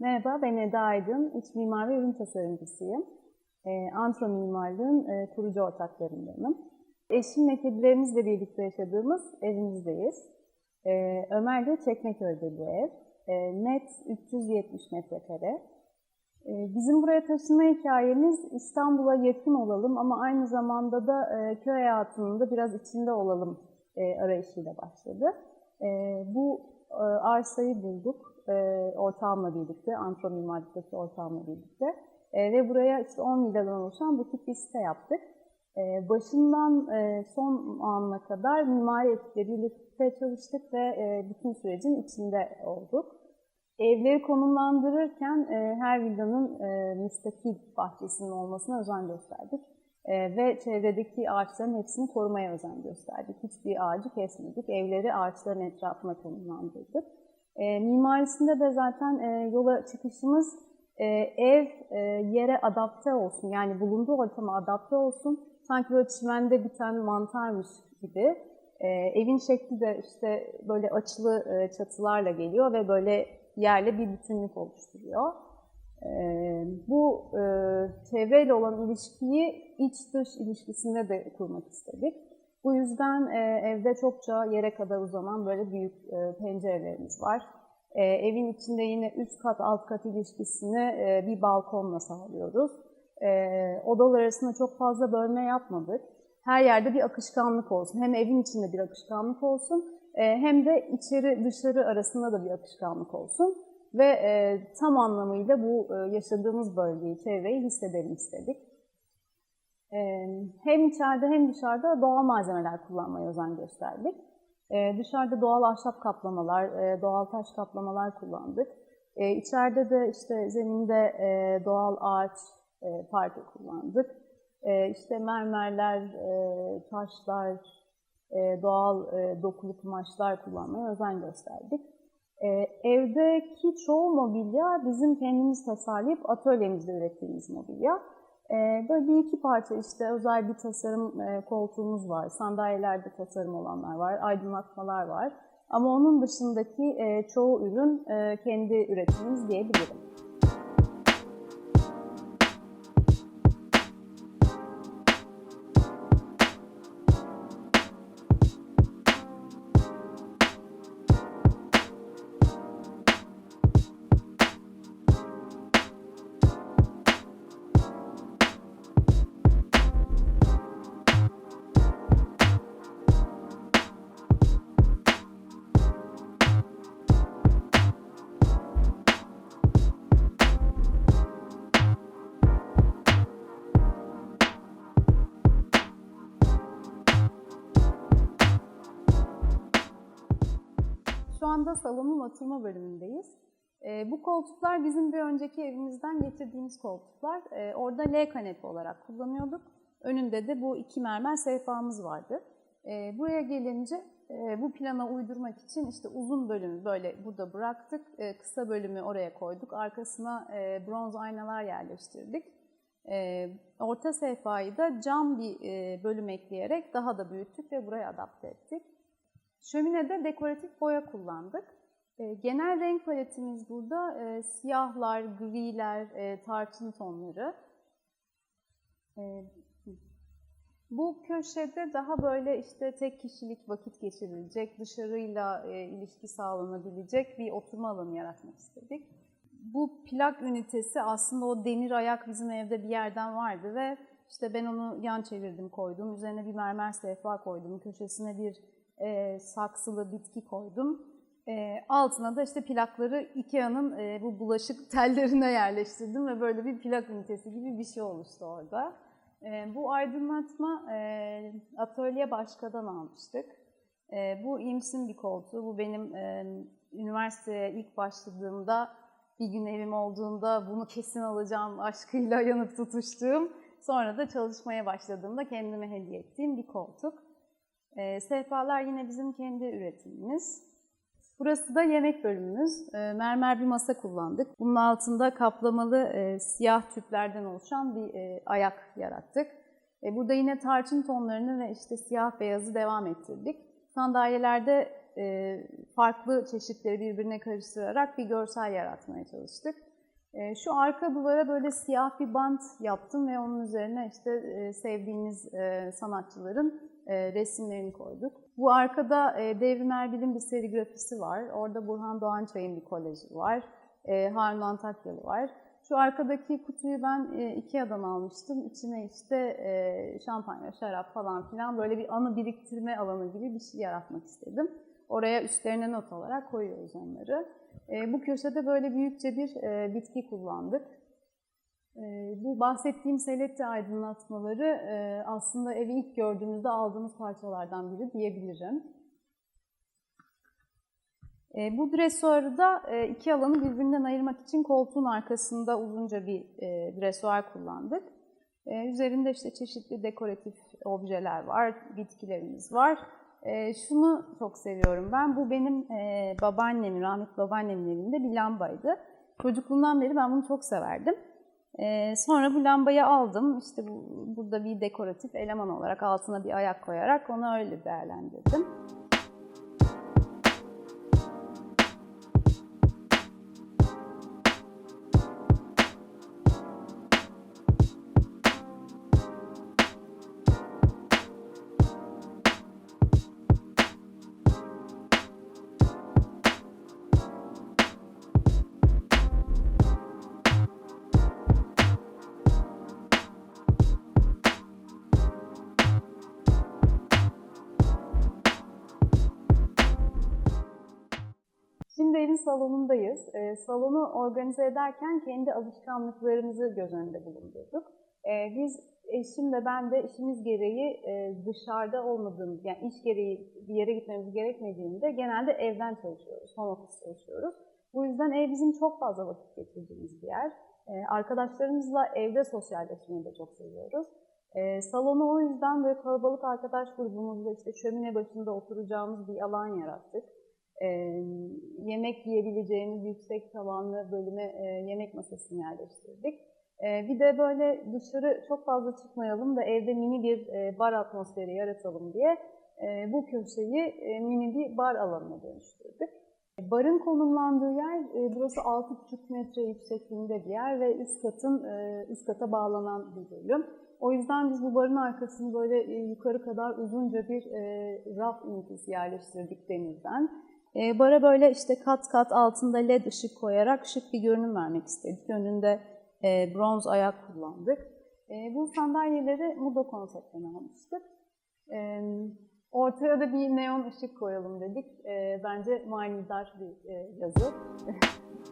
Merhaba, ben Eda Aydın. İç mimar ve ürün tasarımcısıyım. E, Antro Mimarlığın e, kurucu ortaklarındanım. Eşimle kedilerimizle birlikte yaşadığımız evimizdeyiz. E, Ömer de Çekmeköy'de bu ev. E, net 370 metrekare. E, bizim buraya taşınma hikayemiz İstanbul'a yakın olalım ama aynı zamanda da e, köy hayatının da biraz içinde olalım e, arayışıyla başladı. E, bu e, arsayı bulduk e, ortağımla birlikte, Antro Mimarlık'taki ortağımla birlikte. E, ve buraya işte 10 villadan oluşan butik bir site yaptık. E, başından e, son anına kadar mimari ekiple birlikte çalıştık ve e, bütün sürecin içinde olduk. Evleri konumlandırırken e, her villanın e, müstakil bahçesinin olmasına özen gösterdik. E, ve çevredeki ağaçların hepsini korumaya özen gösterdik. Hiçbir ağacı kesmedik. Evleri ağaçların etrafına konumlandırdık. E, mimarisinde de zaten e, yola çıkışımız e, ev e, yere adapte olsun. Yani bulunduğu ortama adapte olsun. Sanki böyle çimende biten mantarmış gibi. E, evin şekli de işte böyle açılı e, çatılarla geliyor ve böyle yerle bir bütünlük oluşturuyor. E, bu e, çevreyle olan ilişkiyi iç-dış ilişkisinde de kurmak istedik. Bu yüzden e, evde çokça yere kadar uzanan böyle büyük e, pencerelerimiz var. E, evin içinde yine üst kat alt kat ilişkisini e, bir balkonla sağlıyoruz. E, odalar arasında çok fazla bölme yapmadık. Her yerde bir akışkanlık olsun. Hem evin içinde bir akışkanlık olsun e, hem de içeri dışarı arasında da bir akışkanlık olsun. Ve e, tam anlamıyla bu e, yaşadığımız bölgeyi, çevreyi hissedelim istedik. Hem içeride hem dışarıda doğal malzemeler kullanmaya özen gösterdik. Dışarıda doğal ahşap kaplamalar, doğal taş kaplamalar kullandık. İçeride de işte zeminde doğal ağaç parke kullandık. İşte mermerler, taşlar, doğal dokulu kumaşlar kullanmaya özen gösterdik. Evdeki çoğu mobilya bizim kendimiz tasarlayıp atölyemizde ürettiğimiz mobilya. Böyle bir iki parça işte özel bir tasarım koltuğumuz var, sandalyelerde tasarım olanlar var, aydınlatmalar var. Ama onun dışındaki çoğu ürün kendi üretimimiz diyebilirim. Anda salonun oturma bölümündeyiz. E, bu koltuklar bizim bir önceki evimizden getirdiğimiz koltuklar. E, orada L kanepe olarak kullanıyorduk. Önünde de bu iki mermer sehpamız vardı. E, buraya gelince e, bu plana uydurmak için işte uzun bölümü böyle burada bıraktık. E, kısa bölümü oraya koyduk. Arkasına e, bronz aynalar yerleştirdik. E, orta sehpayı da cam bir e, bölüm ekleyerek daha da büyüttük ve buraya adapte ettik. Şöminede dekoratif boya kullandık. E, genel renk paletimiz burada e, siyahlar, griler, e, tarçın tonları. Bu köşede daha böyle işte tek kişilik vakit geçirilecek, dışarıyla ilişki sağlanabilecek bir oturma alanı yaratmak istedik. Bu plak ünitesi aslında o demir ayak bizim evde bir yerden vardı ve işte ben onu yan çevirdim koydum. Üzerine bir mermer sehpa koydum. Köşesine bir e, saksılı bitki koydum. E, altına da işte plakları Ikea'nın e, bu bulaşık tellerine yerleştirdim ve böyle bir plak ünitesi gibi bir şey oluştu orada. E, bu aydınlatma e, atölye başkadan almıştık. E, bu İMS'in bir koltuğu. Bu benim e, üniversiteye ilk başladığımda bir gün evim olduğunda bunu kesin alacağım aşkıyla yanıp tutuştuğum. Sonra da çalışmaya başladığımda kendime hediye ettiğim bir koltuk. E, sehpalar yine bizim kendi üretimimiz. Burası da yemek bölümümüz. E, mermer bir masa kullandık. Bunun altında kaplamalı e, siyah tüplerden oluşan bir e, ayak yarattık. E, burada yine tarçın tonlarını ve işte siyah beyazı devam ettirdik. Sandalyelerde e, farklı çeşitleri birbirine karıştırarak bir görsel yaratmaya çalıştık. E, şu arka duvara böyle siyah bir bant yaptım ve onun üzerine işte e, sevdiğimiz e, sanatçıların resimlerini koyduk. Bu arkada e, Devrim Erbil'in bir serigrafisi var. Orada Burhan Doğançay'ın bir kolajı var. E, Harun Antakyalı var. Şu arkadaki kutuyu ben e, Ikea'dan almıştım. İçine işte e, şampanya, şarap falan filan böyle bir anı biriktirme alanı gibi bir şey yaratmak istedim. Oraya üstlerine not olarak koyuyoruz onları. E, bu köşede böyle büyükçe bir e, bitki kullandık. E, bu bahsettiğim selette aydınlatmaları e, aslında evi ilk gördüğümüzde aldığımız parçalardan biri diyebilirim. E, bu dresuarı da e, iki alanı birbirinden ayırmak için koltuğun arkasında uzunca bir dresuar kullandık. Üzerinde işte çeşitli dekoratif objeler var, bitkilerimiz var. Şunu çok seviyorum ben, bu benim babaannemin, rahmetli babaannemin evinde bir lambaydı. Çocukluğumdan beri ben bunu çok severdim. E, sonra bu lambayı aldım, işte bu, burada bir dekoratif eleman olarak altına bir ayak koyarak onu öyle değerlendirdim. Evin salonundayız. E, salonu organize ederken kendi alışkanlıklarımızı göz önünde bulundurduk. E, biz eşim ve ben de işimiz gereği e, dışarıda olmadığımız, yani iş gereği bir yere gitmemiz gerekmediğinde genelde evden çalışıyoruz, home office çalışıyoruz. Bu yüzden ev bizim çok fazla vakit geçirdiğimiz bir yer. E, arkadaşlarımızla evde sosyalleşmeyi de çok seviyoruz. E, salonu o yüzden böyle kalabalık arkadaş grubumuzla işte şömine başında oturacağımız bir alan yarattık e, yemek yiyebileceğimiz yüksek tavanlı bölüme e, yemek masasını yerleştirdik. E, bir de böyle dışarı çok fazla çıkmayalım da evde mini bir e, bar atmosferi yaratalım diye e, bu köşeyi e, mini bir bar alanına dönüştürdük. Barın konumlandığı yer e, burası 6,5 metre yüksekliğinde bir yer ve üst katın e, üst kata bağlanan bir bölüm. O yüzden biz bu barın arkasını böyle e, yukarı kadar uzunca bir e, raf ünitesi yerleştirdik denizden. E, bara böyle işte kat kat altında led ışık koyarak şık bir görünüm vermek istedik. Önünde e, bronz ayak kullandık. E, bu sandalyeleri Mudo konseptine almıştık. E, ortaya da bir neon ışık koyalım dedik. E, bence manidar bir e, yazı.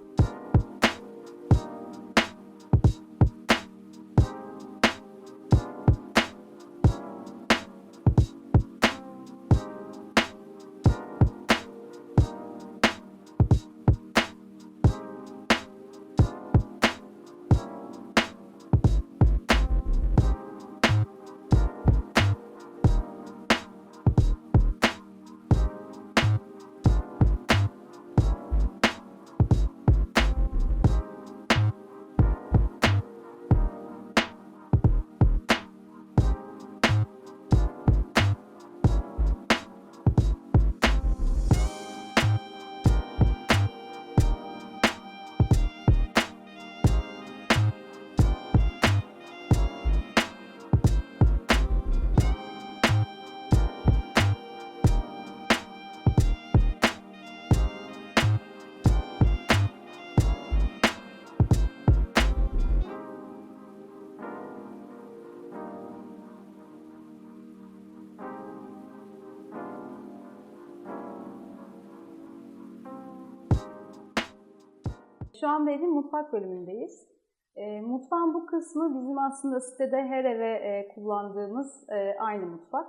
Şu anda evin mutfak bölümündeyiz. E, mutfağın bu kısmı bizim aslında sitede her eve e, kullandığımız e, aynı mutfak.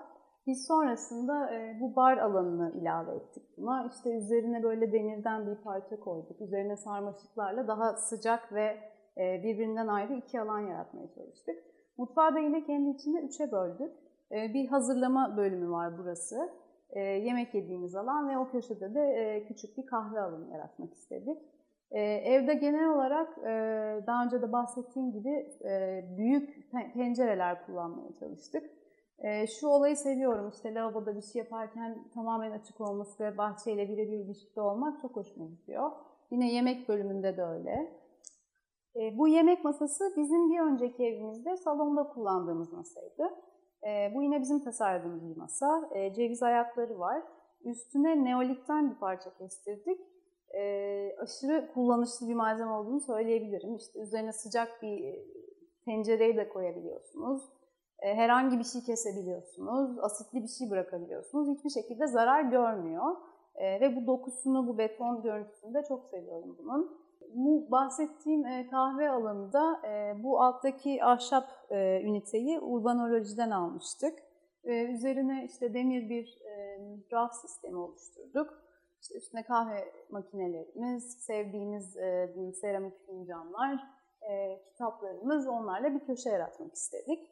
Biz sonrasında e, bu bar alanını ilave ettik buna. İşte üzerine böyle demirden bir parça koyduk. Üzerine sarmaşıklarla daha sıcak ve e, birbirinden ayrı iki alan yaratmaya çalıştık. Mutfağı da yine kendi içinde üçe böldük. E, bir hazırlama bölümü var burası. E, yemek yediğimiz alan ve o köşede de e, küçük bir kahve alanı yaratmak istedik. E, evde genel olarak e, daha önce de bahsettiğim gibi e, büyük pe- pencereler kullanmaya çalıştık. E, şu olayı seviyorum işte lavaboda bir şey yaparken tamamen açık olması ve bahçeyle birebir ilişkide olmak çok hoşuma gidiyor. Yine yemek bölümünde de öyle. E, bu yemek masası bizim bir önceki evimizde salonda kullandığımız masaydı. E, bu yine bizim tasarladığımız bir masa. E, ceviz ayakları var. Üstüne neolitten bir parça kestirdik. Aşırı kullanışlı bir malzeme olduğunu söyleyebilirim. İşte üzerine sıcak bir e, tencereyi de koyabiliyorsunuz. E, herhangi bir şey kesebiliyorsunuz. Asitli bir şey bırakabiliyorsunuz. Hiçbir şekilde zarar görmüyor. E, ve bu dokusunu, bu beton görüntüsünü de çok seviyorum bunun. Bu bahsettiğim kahve alanında bu alttaki ahşap üniteyi urbanolojiden almıştık. Üzerine işte demir bir raf sistemi oluşturduk. İşte üstüne kahve makinelerimiz, sevdiğimiz e, seramik fincanlar, e, kitaplarımız onlarla bir köşe yaratmak istedik.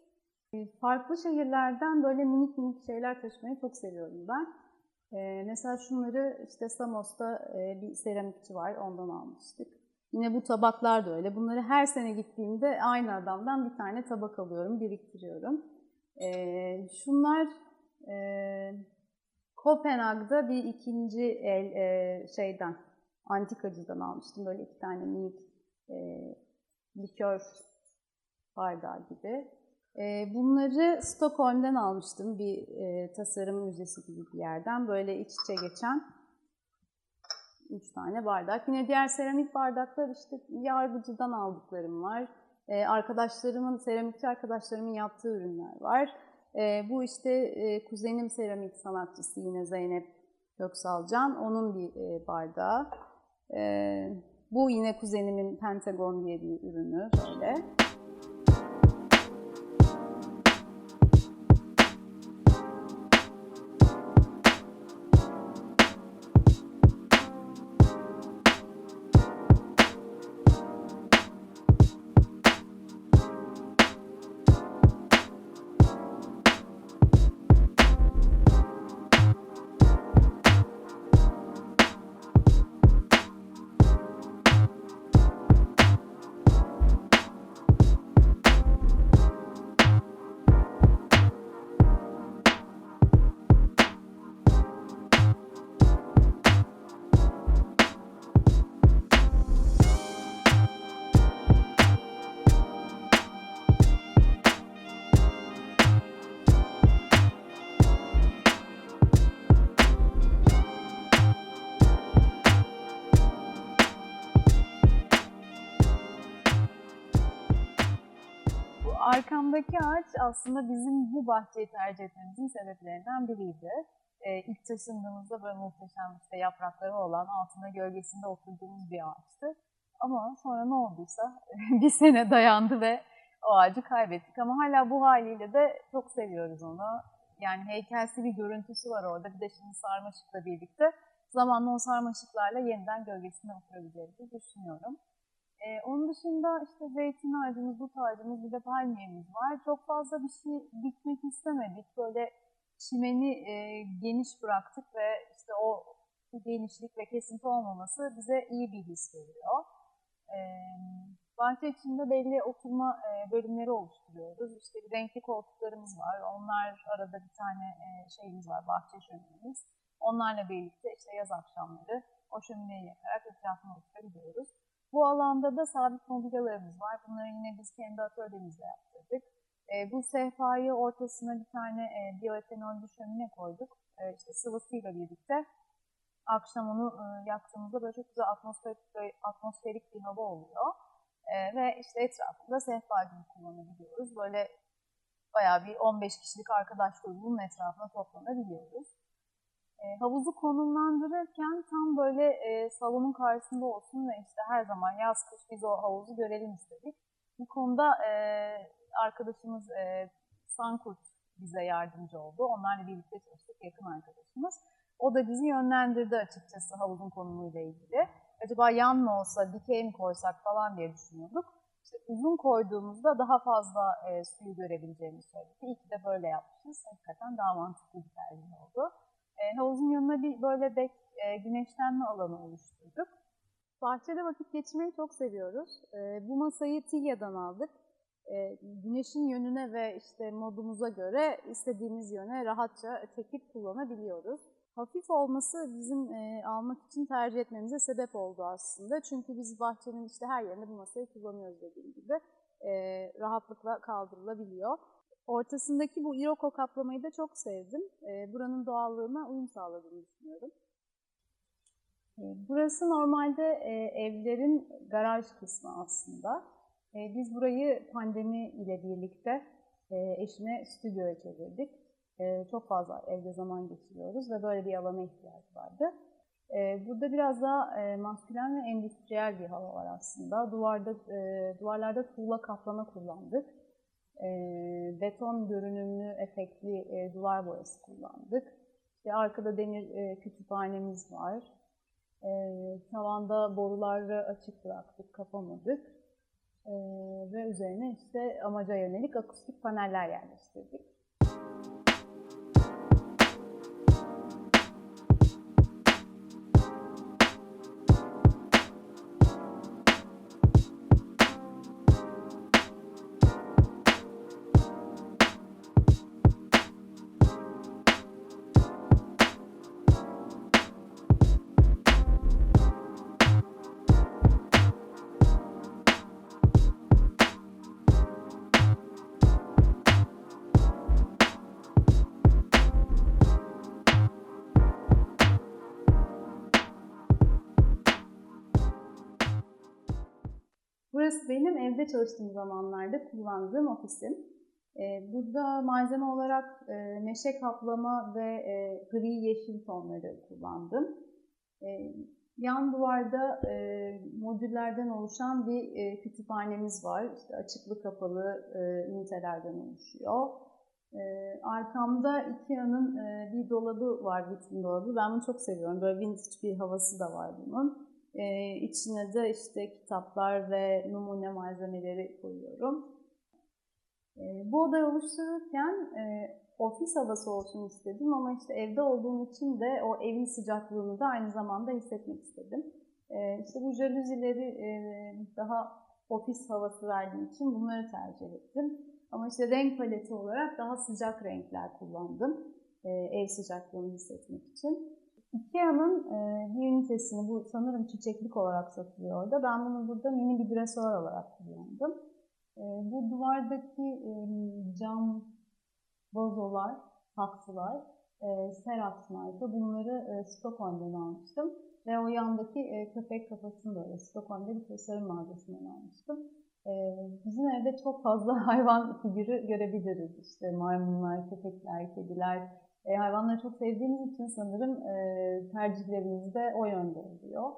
E, Farklı şehirlerden böyle minik minik şeyler taşımayı çok seviyorum ben. E, mesela şunları işte Samos'ta e, bir seramikçi var, ondan almıştık. Yine bu tabaklar da öyle. Bunları her sene gittiğimde aynı adamdan bir tane tabak alıyorum, biriktiriyorum. E, şunlar e, Kopenhag'da bir ikinci el e, şeyden, antikacıdan almıştım. Böyle iki tane minik e, likör bardağı gibi. E, bunları Stockholm'den almıştım bir e, tasarım müzesi gibi bir yerden. Böyle iç içe geçen üç tane bardak. Yine diğer seramik bardaklar işte yargıcıdan aldıklarım var. E, arkadaşlarımın, seramikçi arkadaşlarımın yaptığı ürünler var. E, bu işte e, kuzenim seramik sanatçısı yine Zeynep Köksalcan. Onun bir e, bardağı. E, bu yine kuzenimin Pentagon diye bir ürünü böyle. Arkamdaki ağaç aslında bizim bu bahçeyi tercih etmemizin sebeplerinden biriydi. Ee, ilk taşındığımızda böyle muhteşem işte yaprakları olan, altında gölgesinde oturduğumuz bir ağaçtı. Ama sonra ne olduysa bir sene dayandı ve o ağacı kaybettik. Ama hala bu haliyle de çok seviyoruz onu. Yani heykelsi bir görüntüsü var orada. Bir de şimdi sarmaşıkla birlikte zamanla o sarmaşıklarla yeniden gölgesinde oturabileceğimizi düşünüyorum. Ee, onun dışında işte zeytin ağacımız, dut ağacımız, bir de palmiyemiz var. Çok fazla bir şey dikmek istemedik. Böyle çimeni e, geniş bıraktık ve işte o genişlik ve kesinti olmaması bize iyi bir his veriyor. Ee, bahçe içinde belli oturma e, bölümleri oluşturuyoruz. İşte bir renkli koltuklarımız var. Onlar arada bir tane e, şeyimiz var, bahçe şöminemiz. Onlarla birlikte işte yaz akşamları o şömineyi yakarak etrafını oluşturabiliyoruz. Bu alanda da sabit mobilyalarımız var. Bunları yine biz kendi atölyemizde yaptırdık. E, bu sehpayı ortasına bir tane e, bioetanollü şömine koyduk. E, işte sıvısıyla birlikte. Akşam onu e, yaktığımızda böyle çok güzel atmosferik, atmosferik bir hava oluyor. E, ve işte etrafında sehpa gibi kullanabiliyoruz. Böyle bayağı bir 15 kişilik arkadaş grubunun etrafına toplanabiliyoruz. E, havuzu konumlandırırken tam böyle e, salonun karşısında olsun ve işte her zaman yaz kış biz o havuzu görelim istedik. Bu konuda e, arkadaşımız e, Sankurt bize yardımcı oldu. Onlarla birlikte çalıştık, yakın arkadaşımız. O da bizi yönlendirdi açıkçası havuzun konumuyla ilgili. Acaba yan mı olsa, dikey mi koysak falan diye düşünüyorduk. İşte uzun koyduğumuzda daha fazla e, suyu görebileceğimizi söyledi. İyi ki de böyle yapmışız. Hakikaten daha mantıklı bir tercih oldu. E, havuzun yanına bir böyle dek e, güneşlenme alanı oluşturduk. Bahçede vakit geçirmeyi çok seviyoruz. E, bu masayı Tilya'dan aldık. E, güneşin yönüne ve işte modumuza göre istediğimiz yöne rahatça çekip kullanabiliyoruz. Hafif olması bizim e, almak için tercih etmemize sebep oldu aslında. Çünkü biz bahçenin işte her yerinde bu masayı kullanıyoruz dediğim gibi. E, rahatlıkla kaldırılabiliyor. Ortasındaki bu iroko kaplamayı da çok sevdim. E, buranın doğallığına uyum sağladığını düşünüyorum. E, burası normalde e, evlerin garaj kısmı aslında. E, biz burayı pandemi ile birlikte e, eşime stüdyoya çevirdik. Çok fazla evde zaman geçiriyoruz ve böyle bir alana ihtiyaç vardı. Burada biraz daha e, maskülen ve endüstriyel bir hava var aslında. Duvarda, e, duvarlarda tuğla kaplama kullandık. E, beton görünümlü, efektli e, duvar boyası kullandık. İşte arkada demir e, kütüphanemiz var. E, tavanda boruları açık bıraktık, kapamadık. E, ve üzerine işte amaca yönelik akustik paneller yerleştirdik. Burası benim evde çalıştığım zamanlarda kullandığım ofisim. Ee, burada malzeme olarak e, meşe kaplama ve e, gri yeşil tonları kullandım. E, yan duvarda e, modüllerden oluşan bir e, kütüphanemiz var. İşte açıklı kapalı e, ünitelerden oluşuyor. E, arkamda Ikea'nın e, bir dolabı var, vitrin dolabı. Ben bunu çok seviyorum. Böyle vintage bir havası da var bunun. Ee, içine de işte kitaplar ve numune malzemeleri koyuyorum. Ee, bu odayı oluştururken e, ofis havası olsun istedim ama işte evde olduğum için de o evin sıcaklığını da aynı zamanda hissetmek istedim. Ee, işte bu jaluzileri e, daha ofis havası verdiği için bunları tercih ettim. Ama işte renk paleti olarak daha sıcak renkler kullandım. E, ev sıcaklığını hissetmek için. Ikea'nın e, bir ünitesini, bu sanırım çiçeklik olarak satılıyor orada. Ben bunu burada mini bir dresör olarak kullandım. E, bu duvardaki e, cam vazolar, saksılar, e, Serax marka. Bunları e, Stockholm'dan almıştım. Ve o yandaki e, köpek kafasını da öyle Stockholm'da bir tasarım mağazasından almıştım. E, bizim evde çok fazla hayvan figürü görebiliriz. İşte maymunlar, köpekler, kediler, e, hayvanları çok sevdiğimiz için sanırım e, tercihlerimiz de o yönde oluyor.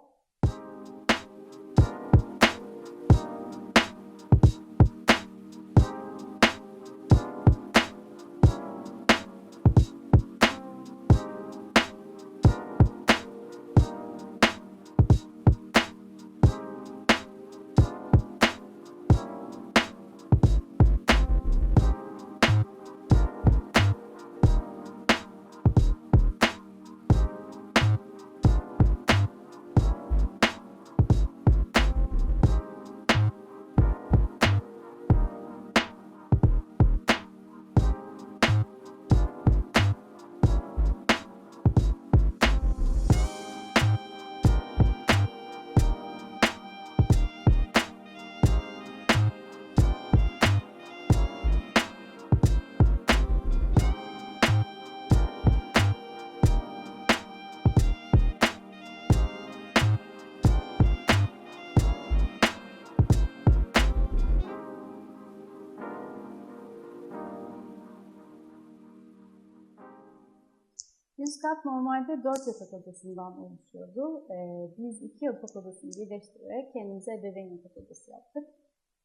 Yüz kat normalde dört yatak odasından oluşuyordu. Ee, biz iki yatak odasını birleştirerek kendimize ebeveyn yatak odası yaptık.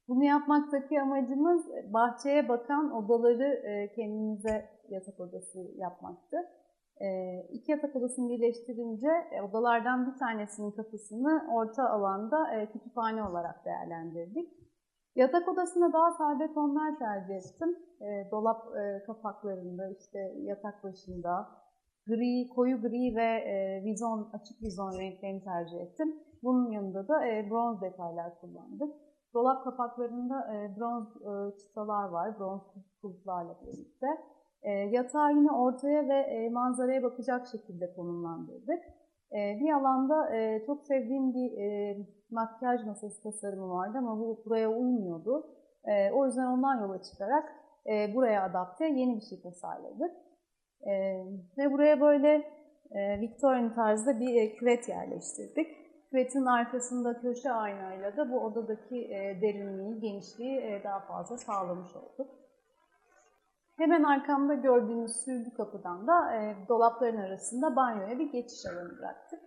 Bunu yapmaktaki amacımız bahçeye bakan odaları e, kendimize yatak odası yapmaktı. E, iki yatak odasını birleştirince e, odalardan bir tanesinin kapısını orta alanda e, kütüphane olarak değerlendirdik. Yatak odasında daha sade tonlar tercih ettim. Dolap kapaklarında, işte yatak başında gri, koyu gri ve e, vizon, açık vizon renklerini tercih ettim. Bunun yanında da e, bronz detaylar kullandık. Dolap kapaklarında e, bronz e, çıtalar var, bronz kulplarla birlikte. E, yatağı yine ortaya ve e, manzaraya bakacak şekilde konumlandırdık. E, bir alanda e, çok sevdiğim bir e, makyaj masası tasarımı vardı ama bu buraya uymuyordu. E, o yüzden ondan yola çıkarak e, buraya adapte yeni bir şey tasarladık. E, ve buraya böyle e, Victorian tarzda bir e, küvet yerleştirdik. Küvetin arkasında köşe aynayla da bu odadaki e, derinliği, genişliği e, daha fazla sağlamış olduk. Hemen arkamda gördüğünüz sürgü kapıdan da e, dolapların arasında banyoya bir geçiş alanı bıraktık.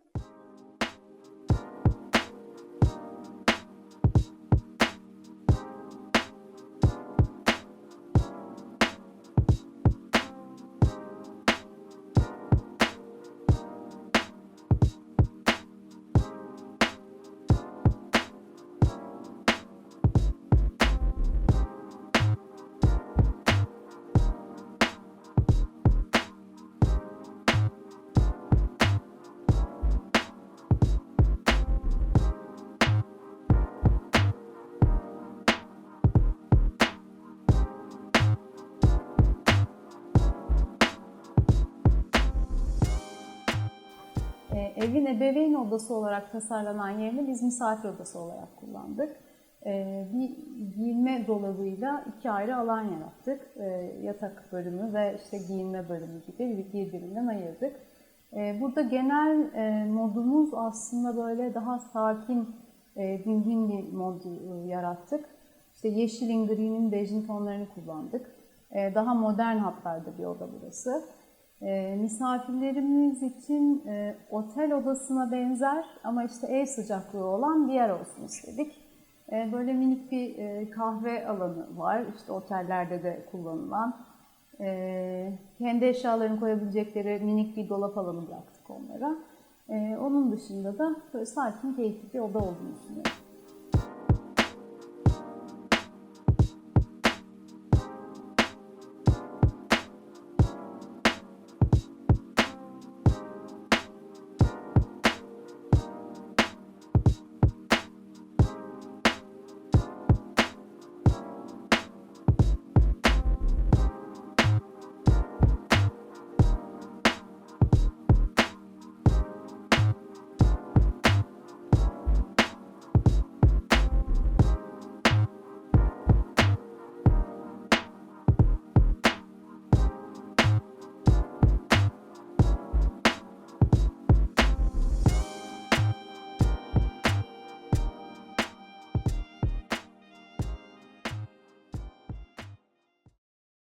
Evin ebeveyn odası olarak tasarlanan yerini biz misafir odası olarak kullandık. E, bir giyinme dolabıyla iki ayrı alan yarattık. E, yatak bölümü ve işte giyinme bölümü gibi birbirinden ayırdık. E, burada genel e, modumuz aslında böyle daha sakin, e, dingin bir mod e, yarattık. İşte yeşilin, green'in, bejin tonlarını kullandık. Daha modern hatlarda bir oda burası. E, misafirlerimiz için e, otel odasına benzer ama işte ev sıcaklığı olan bir yer olsun istedik. E, böyle minik bir e, kahve alanı var, işte otellerde de kullanılan. E, kendi eşyalarını koyabilecekleri minik bir dolap alanı bıraktık onlara. E, onun dışında da böyle sakin, keyifli bir oda olduğunu düşünüyorum.